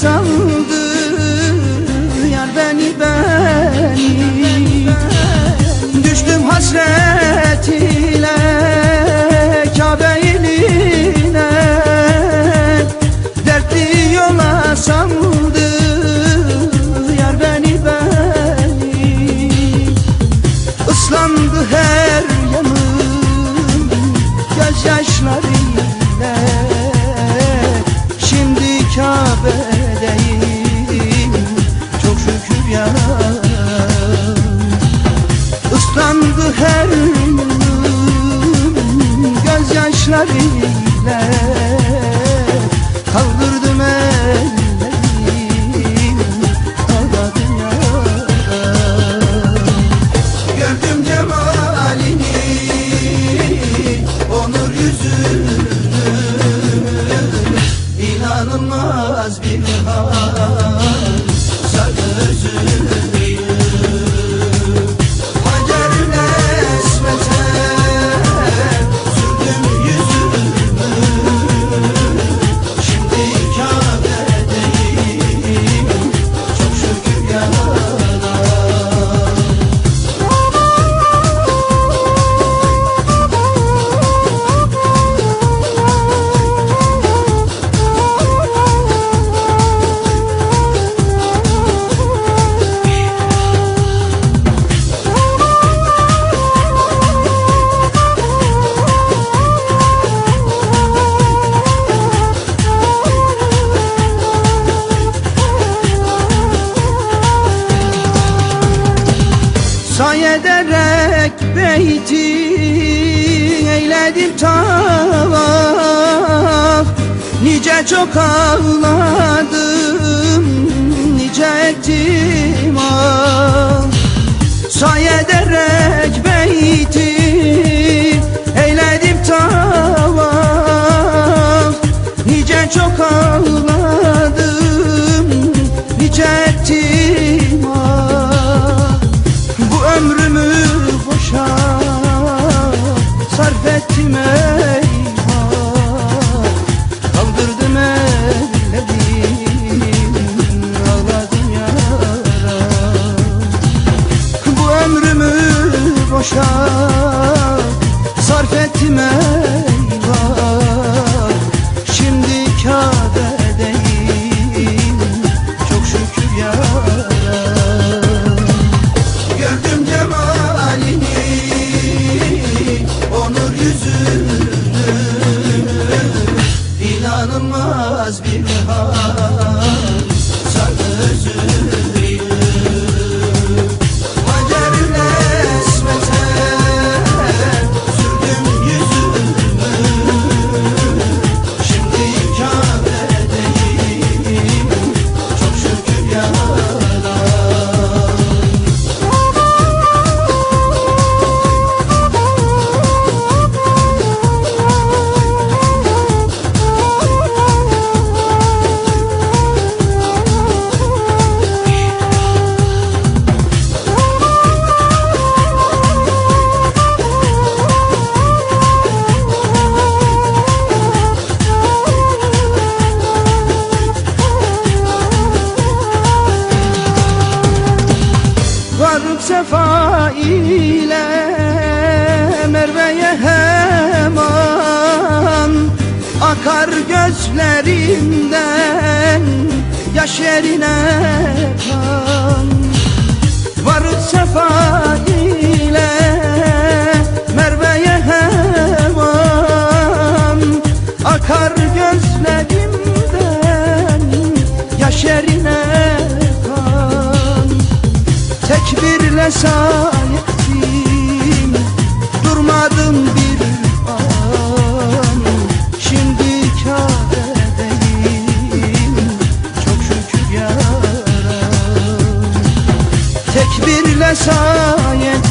saldı Yar beni beni. Düştüm hasret ile Kabe iline. Dertli yola saldı Yar beni beni. Islandı her yanım Gözyaşları Maria say ederek beyti eyledim tavaf. Nice çok ağladım. be the hal İle Merve'ye hemen Akar gözlerinden Yaş yerine kan. tekbirle sayettim Durmadım bir an Şimdi kâredeyim Çok şükür yaram Tekbirle sayettim